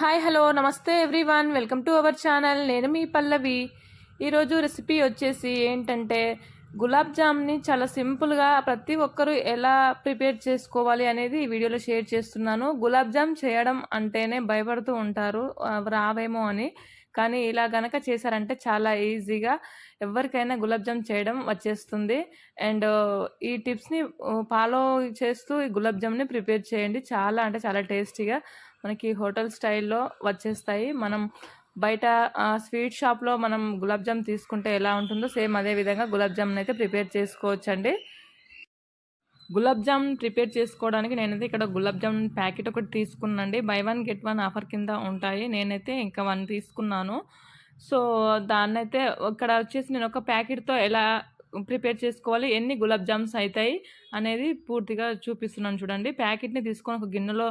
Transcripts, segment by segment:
Hi hello నమస్తే everyone welcome to our channel నేను మీ పల్లవి. ఈరోజు రెసిపీ వచ్చేసి ఏంటంటే గులాబ్ జామ్ని చాలా సింపుల్గా ప్రతి ఒక్కరూ ఎలా ప్రిపేర్ చేసుకోవాలి అనేది ఈ వీడియోలో షేర్ చేస్తున్నాను. గులాబ్ జామ్ చేయడం అంటేనే భయపడుతూ ఉంటారు రావేమో అని. కానీ ఇలా గనక చేశారంటే చాలా ఈజీగా ఎవరికైనా గులాబ్ జామ్ చేయడం వచ్చేస్తుంది. అండ్ ఈ టిప్స్ని ఫాలో చేస్తూ ఈ గులాబ్ జామ్ని ప్రిపేర్ చేయండి. చాలా అంటే చాలా టేస్టీగా మనకి హోటల్ స్టైల్లో వచ్చేస్తాయి. మనం బయట స్వీట్ షాప్లో మనం గులాబ్ జామ్ తీసుకుంటే ఎలా ఉంటుందో సేమ్ అదే విధంగా గులాబ్ జామ్ని అయితే ప్రిపేర్ చేసుకోవచ్చండి. గులాబ్ జామ్ ప్రిపేర్ చేసుకోవడానికి నేనైతే ఇక్కడ గులాబ్ జామ్ ప్యాకెట్ ఒకటి తీసుకున్నాండి buy one get one offer కింద ఉంటాయి. నేనైతే ఇంకా వన్ తీసుకున్నాను. సో దాన్నైతే ఇక్కడ వచ్చేసి నేను ఒక ప్యాకెట్తో ఎలా ప్రిపేర్ చేసుకోవాలి ఎన్ని గులాబ్ జామ్స్ అవుతాయి అనేది పూర్తిగా చూపిస్తున్నాను చూడండి. ప్యాకెట్ని తీసుకొని ఒక గిన్నెలో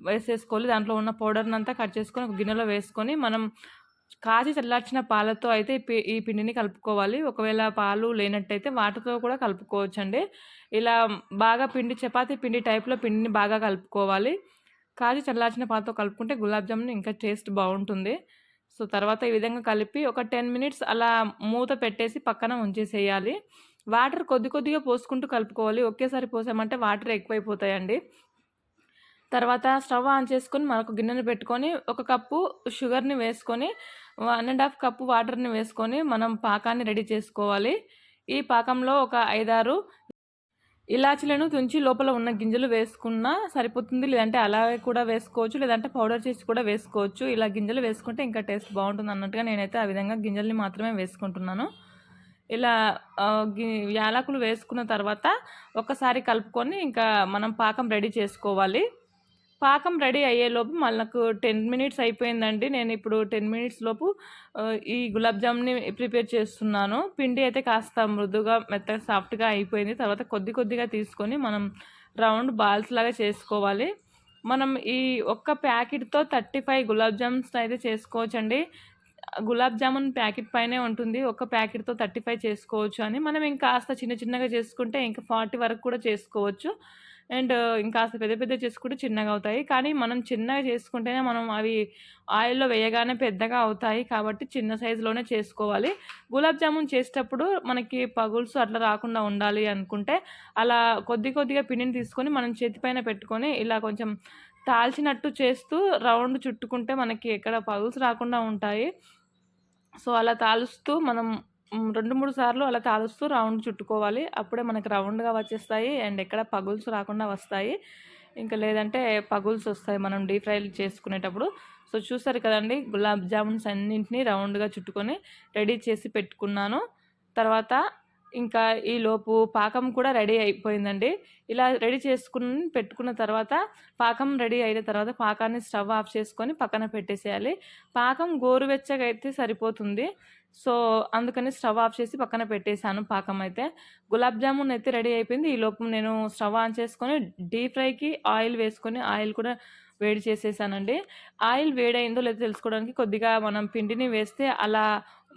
వేసేసుకోవాలి. దాంట్లో ఉన్న పౌడర్ని అంతా కట్ చేసుకొని ఒక గిన్నెలో వేసుకొని మనం కాచి చల్లార్చిన పాలతో అయితే ఈ పి- ఈ పిండిని కలుపుకోవాలి. ఒకవేళ పాలు లేనట్టయితే వాటితో కూడా కలుపుకోవచ్చు అండి ఇలా బాగా పిండి చపాతి పిండి టైప్లో పిండిని బాగా కలుపుకోవాలి. కాచి చల్లార్చిన పాలతో కలుపుకుంటే గులాబ్ జామున్ ఇంకా టేస్ట్ బాగుంటుంది. సో తర్వాత ఈ విధంగా కలిపి ఒక టెన్ మినిట్స్ అలా మూత పెట్టేసి పక్కన ఉంచేసేయాలి. వాటర్ కొద్ది కొద్దిగా పోసుకుంటూ కలుపుకోవాలి. ఒకేసారి పోసామంటే వాటర్ ఎక్కువైపోతాయండి. తర్వాత స్టవ్ ఆన్ చేసుకొని మరొక గిన్నెను పెట్టుకొని ఒక కప్పు షుగర్ని వేసుకొని వన్ అండ్ హాఫ్ కప్పు వాటర్ని వేసుకొని మనం పాకాన్ని రెడీ చేసుకోవాలి. ఈ పాకంలో ఒక ఐదారు ఇలాచీలను తుంచి లోపల ఉన్న గింజలు వేసుకున్నా సరిపోతుంది. లేదంటే అలాగే కూడా వేసుకోవచ్చు లేదంటే పౌడర్ చేసి కూడా వేసుకోవచ్చు. ఇలా గింజలు వేసుకుంటే ఇంకా టేస్ట్ బాగుంటుంది అన్నట్టుగా నేనైతే ఆ విధంగా గింజల్ని మాత్రమే వేసుకుంటున్నాను. ఇలా గి- యాలకులు వేసుకున్న తర్వాత ఒకసారి కలుపుకొని ఇంకా మనం పాకం రెడీ చేసుకోవాలి. పాకం రెడీ అయ్యేలోపు మనకు టెన్ మినిట్స్ అయిపోయిందండి. నేను ఇప్పుడు టెన్ మినిట్స్ లోపు ఈ గులాబ్ జామ్ని ప్రిపేర్ చేస్తున్నాను. పిండి అయితే కాస్త మృదుగా మెత్తగా సాఫ్ట్గా అయిపోయింది. తర్వాత కొద్ది కొద్దిగా తీసుకొని మనం రౌండ్ బాల్స్ లాగా చేసుకోవాలి. మనం ఈ ఒక్క ప్యాకెట్తో థర్టీ ఫైవ్ గులాబ్ జామ్స్ అయితే చేసుకోవచ్చండి. గులాబ్ జామున్ ప్యాకెట్ పైనే ఉంటుంది. ఒక ప్యాకెట్తో థర్టీ ఫైవ్ చేసుకోవచ్చు అని. మనం ఇంకా కాస్త చిన్న చిన్నగా చేసుకుంటే ఇంకా ఫార్టీ వరకు కూడా చేసుకోవచ్చు. అండ్ ఇంకాస్త పెద్ద పెద్ద చేసుకుంటే చిన్నగా అవుతాయి. కానీ మనం చిన్నగా చేసుకుంటేనే మనం అవి ఆయిల్లో వేయగానే పెద్దగా అవుతాయి. కాబట్టి చిన్న సైజులోనే చేసుకోవాలి. గులాబ్ జామున్ చేసేటప్పుడు మనకి పగుల్స్ అట్లా రాకుండా ఉండాలి అనుకుంటే అలా కొద్ది కొద్దిగా పిండిని తీసుకొని మనం చేతిపైన పెట్టుకొని ఇలా కొంచెం తాల్చినట్టు చేస్తూ రౌండ్ చుట్టుకుంటే మనకి ఎక్కడ పగుల్స్ రాకుండా ఉంటాయి. సో అలా తాలుస్తూ మనం రెండు మూడు సార్లు అలా కాలుస్తూ రౌండ్ చుట్టుకోవాలి. అప్పుడే మనకి రౌండ్గా వచ్చేస్తాయి. అండ్ ఎక్కడ పగుల్స్ రాకుండా వస్తాయి. ఇంకా లేదంటే పగుల్స్ వస్తాయి మనం డీప్ ఫ్రై చేసుకునేటప్పుడు. సో చూసారు కదండి గులాబ్ జామున్స్ అన్నింటినీ రౌండ్గా చుట్టుకొని రెడీ చేసి పెట్టుకున్నాను. తర్వాత ఇంకా ఈ లోపు పాకం కూడా రెడీ అయిపోయిందండి. ఇలా రెడీ చేసుకుని పెట్టుకున్న తర్వాత పాకం రెడీ అయిన తర్వాత పాకాన్ని స్టవ్ ఆఫ్ చేసుకొని పక్కన పెట్టేసేయాలి. పాకం గోరువెచ్చగా అయితే సరిపోతుంది. సో అందుకని స్టవ్ ఆఫ్ చేసి పక్కన పెట్టేశాను పాకం అయితే గులాబ్ జామున్ అయితే రెడీ అయిపోయింది. ఈ లోపు నేను స్టవ్ ఆన్ చేసుకొని డీప్ ఫ్రైకి ఆయిల్ వేసుకొని ఆయిల్ కూడా వేడి చేసేసానండి. ఆయిల్ వేడైందో లేదో తెలుసుకోవడానికి కొద్దిగా మనం పిండిని వేస్తే అలా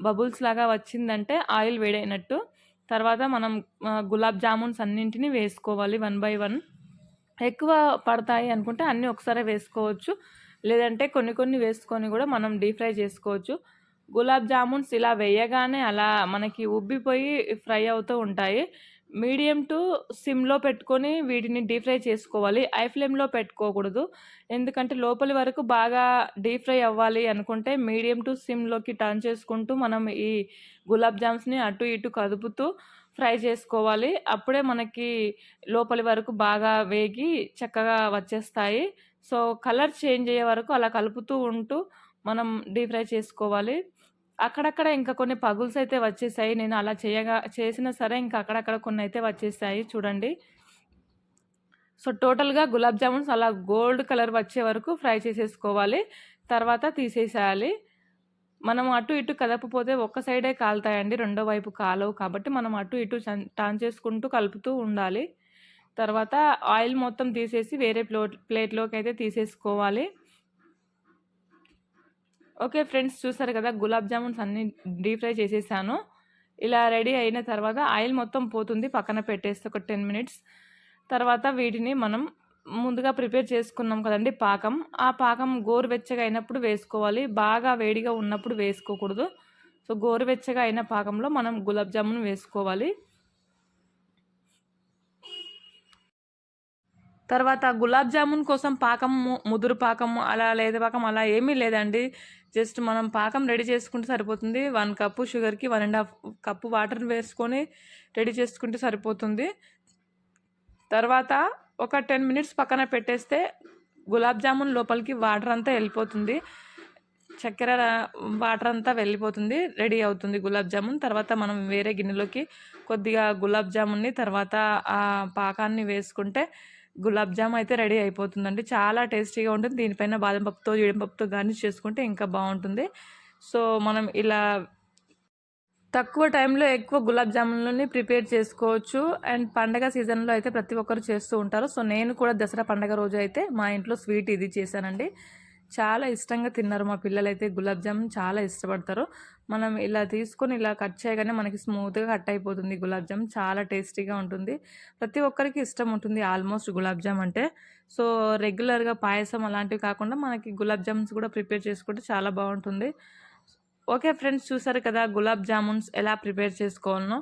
బబుల్స్ లాగా వచ్చిందంటే ఆయిల్ వేడైనట్టు. తర్వాత మనం గులాబ్ జామున్స్ అన్నింటినీ వేసుకోవాలి వన్ బై వన్. ఎక్కువ పడతాయి అనుకుంటే అన్నీ ఒకసారి వేసుకోవచ్చు. లేదంటే కొన్ని కొన్ని వేసుకొని కూడా మనం డీప్ ఫ్రై చేసుకోవచ్చు. గులాబ్ జామున్స్ ఇలా వేయగానే అలా మనకి ఉబ్బిపోయి ఫ్రై అవుతూ ఉంటాయి. మీడియం టు సిమ్లో పెట్టుకొని వీటిని డీప్ ఫ్రై చేసుకోవాలి. ఐ ఫ్లేమ్లో పెట్టుకోకూడదు. ఎందుకంటే లోపలి వరకు బాగా డీప్ ఫ్రై అవ్వాలి అనుకుంటే మీడియం టు సిమ్లోకి టర్న్ చేసుకుంటూ మనం ఈ గులాబ్ జామ్స్ని అటు ఇటు కదుపుతూ ఫ్రై చేసుకోవాలి. అప్పుడే మనకి లోపలి వరకు బాగా వేగి చక్కగా వచ్చేస్తాయి. సో కలర్ చేంజ్ అయ్యే వరకు అలా కలుపుతూ ఉంటూ మనం డీప్ ఫ్రై చేసుకోవాలి. అక్కడక్కడ ఇంకా కొన్ని పగుల్స్ అయితే వచ్చేసాయి. నేను అలా చేయగా చేసినా సరే ఇంకా అక్కడక్కడ కొన్ని అయితే వచ్చేసాయి చూడండి. సో టోటల్గా గులాబ్ జామున్స్ అలా గోల్డ్ కలర్ వచ్చే వరకు ఫ్రై చేసేసుకోవాలి. తర్వాత తీసేసేయాలి. మనం అటు ఇటు కదపపోతే ఒక్క సైడే కాలుతాయండి. రెండో వైపు కాలవు కాబట్టి మనం అటు ఇటు చన్- టర్న్ చేసుకుంటూ కలుపుతూ ఉండాలి. తర్వాత ఆయిల్ మొత్తం తీసేసి వేరే ప్లేట్ ప్లేట్లోకి అయితే తీసేసుకోవాలి. ఓకే ఫ్రెండ్స్ చూసారు కదా గులాబ్ జామున్స్ అన్ని డీప్ ఫ్రై చేసేసాను. ఇలా రెడీ అయిన తర్వాత ఆయిల్ మొత్తం పోతుంది పక్కన పెట్టేస్తే ఒక టెన్ మినిట్స్. తర్వాత వీటిని మనం ముందుగా ప్రిపేర్ చేసుకున్నాం కదండి పాకం. ఆ పాకం గోరువెచ్చగా అయినప్పుడు వేసుకోవాలి బాగా వేడిగా ఉన్నప్పుడు వేసుకోకూడదు. సో గోరువెచ్చగా అయిన పాకంలో మనం గులాబ్ జామున్ వేసుకోవాలి. తర్వాత గులాబ్ జామున్ కోసం పాకం ముదురు పాకం అలా లేదా పాకం అలా ఏమీ లేదండి. జస్ట్ మనం పాకం రెడీ చేసుకుంటే సరిపోతుంది. వన్ కప్పు షుగర్కి one and half cup water వేసుకొని రెడీ చేసుకుంటే సరిపోతుంది. తర్వాత ఒక టెన్ మినిట్స్ పక్కన పెట్టేస్తే గులాబ్ జామున్ లోపలికి వాటర్ అంతా వెళ్ళిపోతుంది. చక్కెర వాటర్ అంతా వెళ్ళిపోతుంది. రెడీ అవుతుంది గులాబ్ జామున్. తర్వాత మనం వేరే గిన్నెలోకి కొద్దిగా గులాబ్ జామున్ని తర్వాత ఆ పాకాన్ని వేసుకుంటే గులాబ్ జామ్ అయితే రెడీ అయిపోతుందండి. చాలా టేస్టీగా ఉంటుంది. దీనిపైన బాదం పప్పుతో జీడిపప్పుతో గార్నిష్ చేసుకుంటే ఇంకా బాగుంటుంది. సో మనం ఇలా తక్కువ టైంలో ఎక్కువ గులాబ్ జామున్లని ప్రిపేర్ చేసుకోవచ్చు. అండ్ పండగ సీజన్లో అయితే ప్రతి ఒక్కరు చేస్తూ ఉంటారు. సో నేను కూడా దసరా పండగ రోజు అయితే మా ఇంట్లో స్వీట్ ఇది చేశానండి. చాలా ఇష్టంగా తిన్నారు మా పిల్లలైతే. గులాబ్ జామున్ చాలా ఇష్టపడతారు. మనం ఇలా తీసుకొని ఇలా కట్ చేయగానే మనకి స్మూత్గా కట్ అయిపోతుంది గులాబ్ జామ్. చాలా టేస్టీగా ఉంటుంది. ప్రతి ఒక్కరికి ఇష్టం ఉంటుంది ఆల్మోస్ట్ గులాబ్ జామ్ అంటే. సో రెగ్యులర్గా పాయసం అలాంటివి కాకుండా మనకి గులాబ్ జామ్స్ కూడా ప్రిపేర్ చేసుకుంటే చాలా బాగుంటుంది. ఓకే ఫ్రెండ్స్ చూసారు కదా గులాబ్ జామున్స్ ఎలా ప్రిపేర్ చేసుకోవాలనో.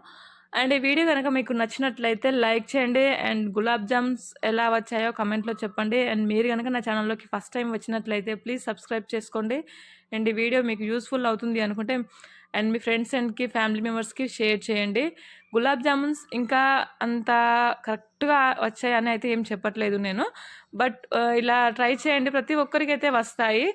అండ్ ఈ వీడియో కనుక మీకు నచ్చినట్లయితే లైక్ చేయండి అండ్ గులాబ్ జామ్స్ ఎలా వచ్చాయో కమెంట్లో చెప్పండి. అండ్ మీరు కనుక నా ఛానల్లోకి ఫస్ట్ టైం వచ్చినట్లయితే ప్లీజ్ సబ్స్క్రైబ్ చేసుకోండి. అండ్ ఈ వీడియో మీకు యూస్ఫుల్ అవుతుంది అనుకుంటే అండ్ మీ ఫ్రెండ్స్ అండ్కి ఫ్యామిలీ మెంబర్స్కి షేర్ చేయండి. గులాబ్ జామున్స్ ఇంకా అంత కరెక్ట్గా వచ్చాయని అయితే ఏం చెప్పట్లేదు నేను. బట్ ఇలా ట్రై చేయండి. ప్రతి ఒక్కరికైతే వస్తాయి.